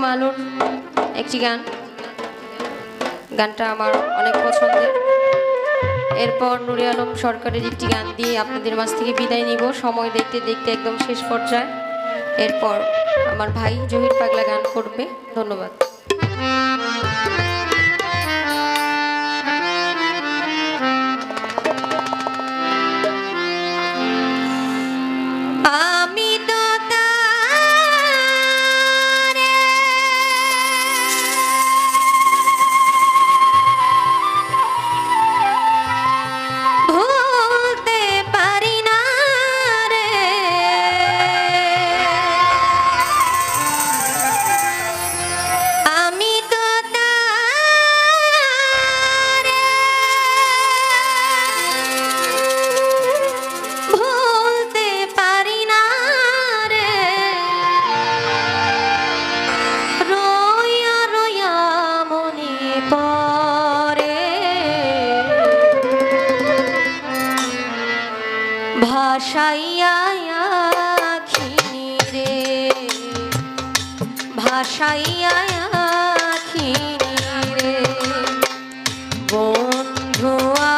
প্রথম আলোর একটি গান। গানটা আমার অনেক পছন্দের। এরপর নুরে আলম সরকারের একটি গান দিয়ে আপনাদের মাছ থেকে বিদায় নিব। সময় দেখতে দেখতে একদম শেষ পর্যায়ে। এরপর আমার ভাই জহির পাগলা গান করবে। ধন্যবাদ। ভাসাইয়া খিরে ভাসাইয়া খিরে বন্ধুয়া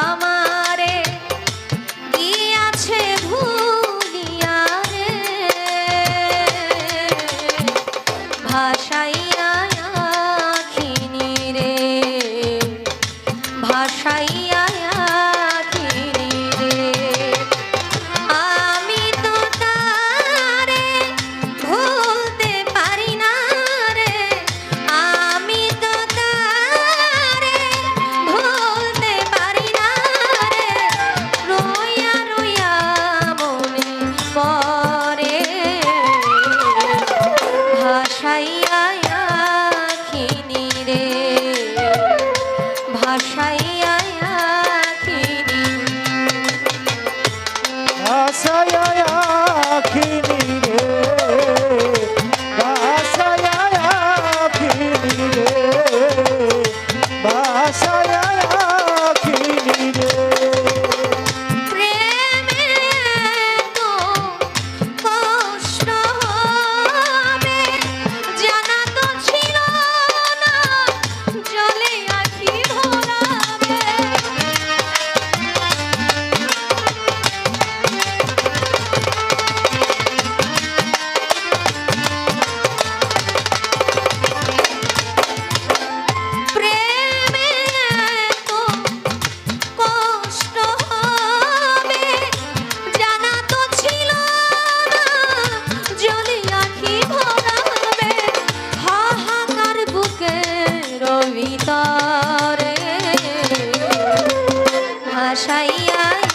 ভাসাইয়া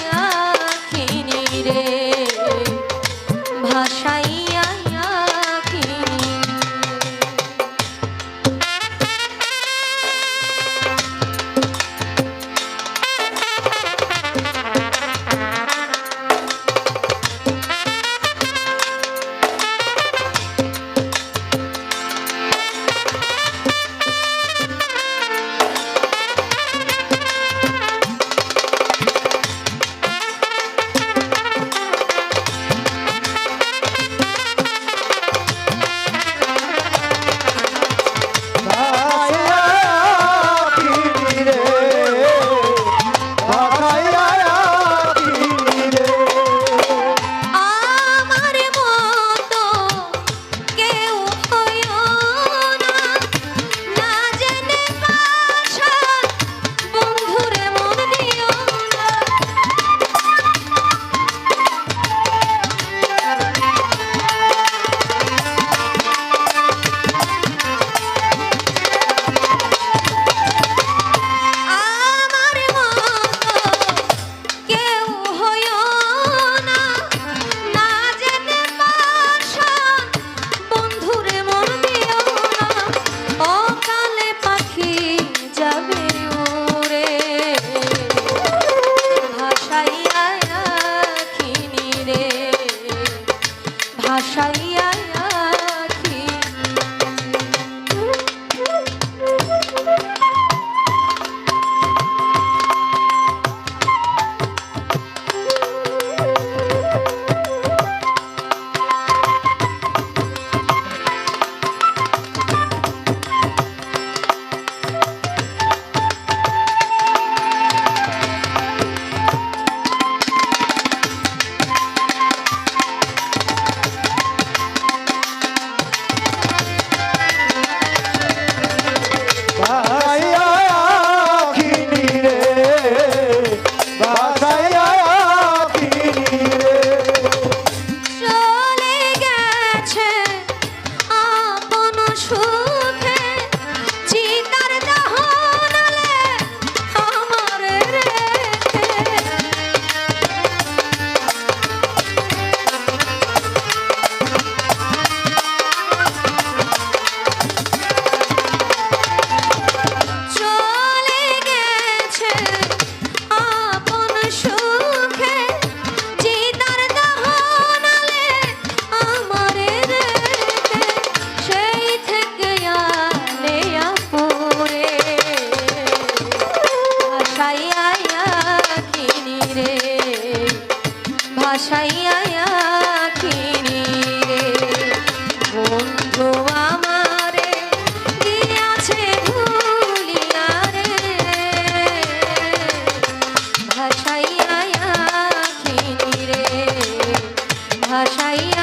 ছাইয়া কিনি রে। বন্ধু আমারে দিয়াছে ভুলিয়া রে। ভাষাইয়া কিনি রে ভাষাইয়া